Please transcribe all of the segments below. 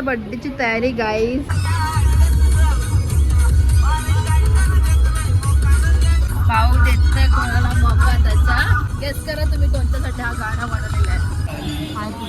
बर्थडेची तयारी गाईस भाऊ देतोय कोणाला मौका त्याचा. गेस करा तुम्ही कोणत्यासाठी हा गाणं बनवलेला आहे.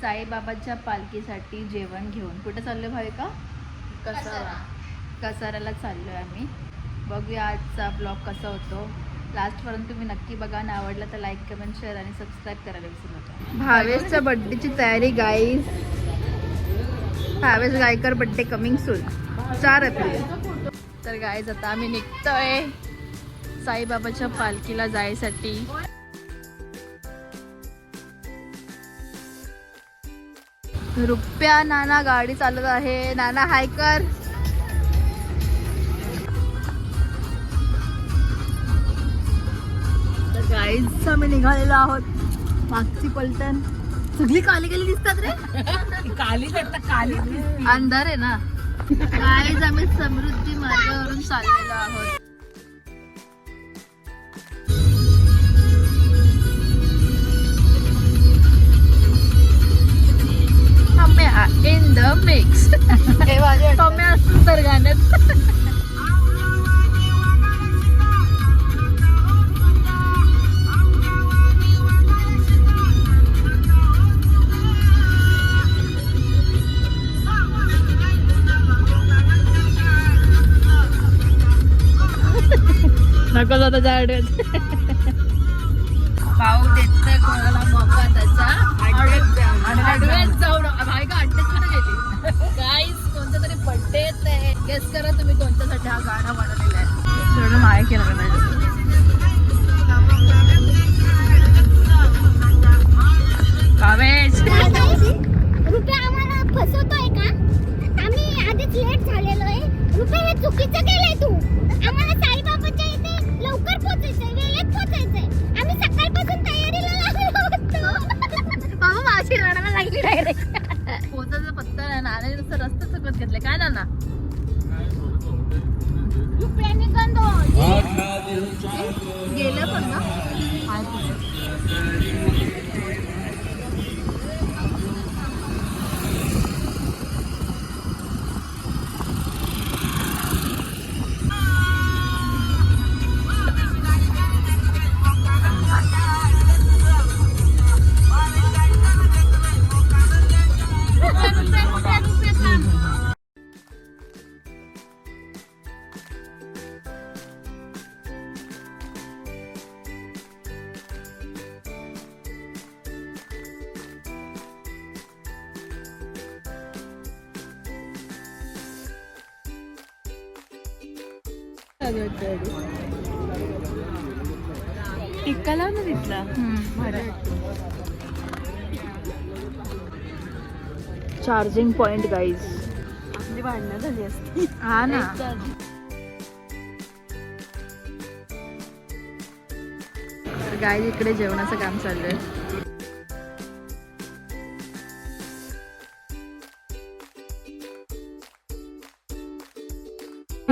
साईबाबाच्या पालखीसाठी जेवण घेऊन. कुठे चाललो भावे का कसारा. कसाऱ्याला चाललो आहे आम्ही. बघूया आजचा ब्लॉग कसा होतो. लास्टपर्यंत तुम्ही नक्की बघा. आणि आवडला तर लाईक कमेंट शेअर आणि सबस्क्राईब करायला विसरू नका. भावेशच्या बड्डेची तयारी guys Bhavesh Gaikar birthday coming soon चार एप्रिल. तर गाईज आता आम्ही निघतोय साईबाबाच्या पालखीला जायसाठी. रुप्या नाना गाडी चालत आहे. नाना हाय कर. गाईज आम्ही निघालेलो आहोत मागची पलटण. सगळी काली गेली दिसतात रे. काली काली अंधार आहे ना. गाईज आम्ही समृद्धी मार्गावरून चाललेलो आहोत. Samya in the mix Samya असतो तर गाण्यात. नको जाता त्या कोणाला मौका त्याचा. का गेली कोणता तरी बर्थडे येत आहे गेस करा तुम्ही कोणत्यासाठी हा गाणं बनवलेला आहे. थोडं माय केलं नाही आम्हाला फसवतोय का? आम्ही आधीच लेट झालेलो आहे रुपये हे चुकीचं केलंय. नुसतं रस्ता चुकत घेतले काय ना गेलं पण ना. हाय टिक्का लाव ना तिथला चार्जिंग पॉइंट गाईज आपली भांडणं झाली असती हा ना. गाय इकडे जेवणाचं काम चाललंय.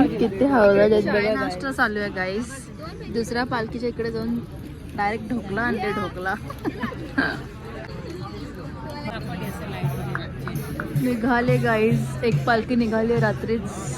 किती हवं नाश्ता चालू आहे गाईस दुसऱ्या पालखीच्या इकडे जाऊन डायरेक्ट ढोकला आणले ढोकला. निघाले गाईज एक पालखी निघाली रात्रीच.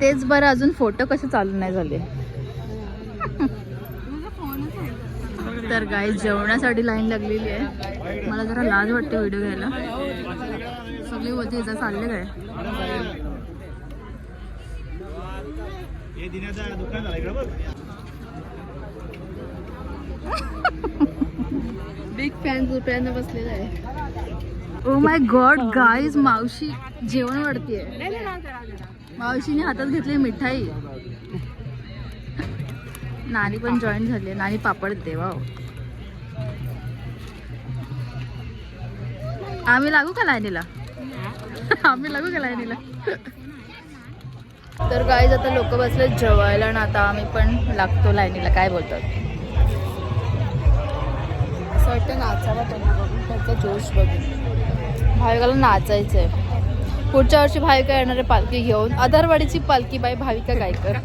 तेच बरं अजून फोटो कसे चालू नाही झाले. तर गाय जेवणासाठी लाईन लागलेली आहे. मला जरा लाज वाटते व्हिडिओ घ्यायला. सगळे होते इथं चालले काय? बिग फॅन रुपयानं बसलेला आहे. ओ माय गॉड गाईज मावशी जेवण वाढतीये. मावशीने हातात घेतली मिठाई. नानी पण जॉईन झाली. नानी पापड देते वाव. आम्ही लागू का लाईनीला आम्ही लागू का लाईनीला तर गाईज आता लोक बसले जेवायला ना आता आम्ही पण लागतो लाईनीला काय बोलतात? असं वाटतं नाचावा त्यांना बघून. त्याचा जोश बघून. भाविकाला नाचायचं आहे पुढच्या वर्षी भाविका येणारे पालखी घेऊन आधारवाडीची पालखी बाई भाविका गायकर.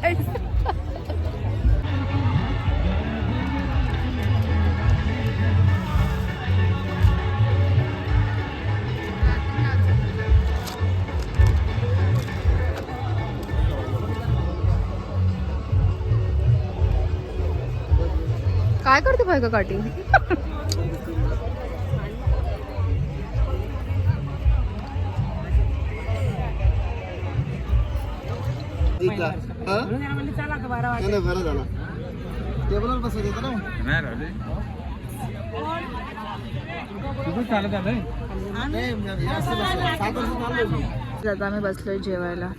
काय करते भाविका काठी बरं झालं. टेबलवर बसत येतं ना. नाही राहिले तुझं चालत आलंय? नाही असं. बसलं. सात वर्ष चाललोय मी. आता आम्ही बसलोय जेवायला.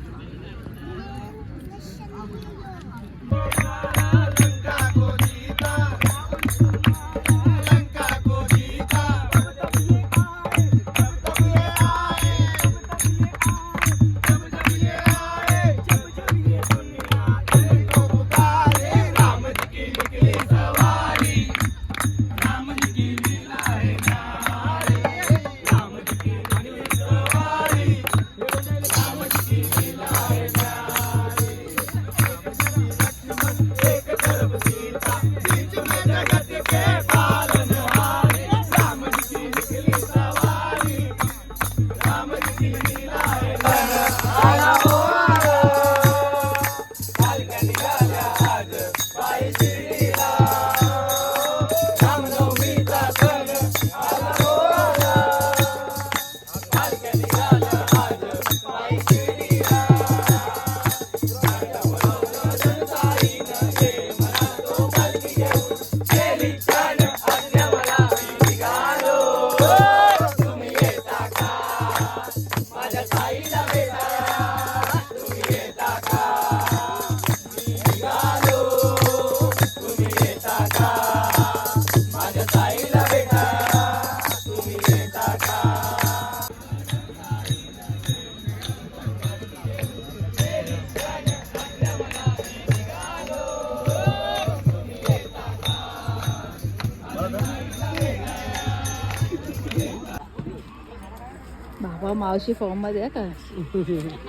बाबा मावशी फॉर्ममध्ये का?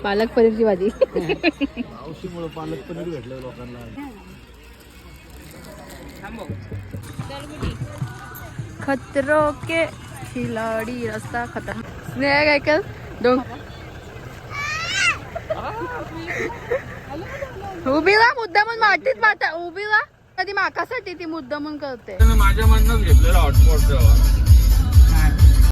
पालक पनीरची भाजी. औषधीमुळे पालक पनीर भेटलं लोकांना. खतरो के खिलाडी रस्ता खतर. स्नेहा काय कर? दोन. उभी रा मुद्दामून मातीत माता उभी रा कधी माकासाठी ती मुद्दामून करते. माझ्या मधनच घेतलेला हॉटस्पॉट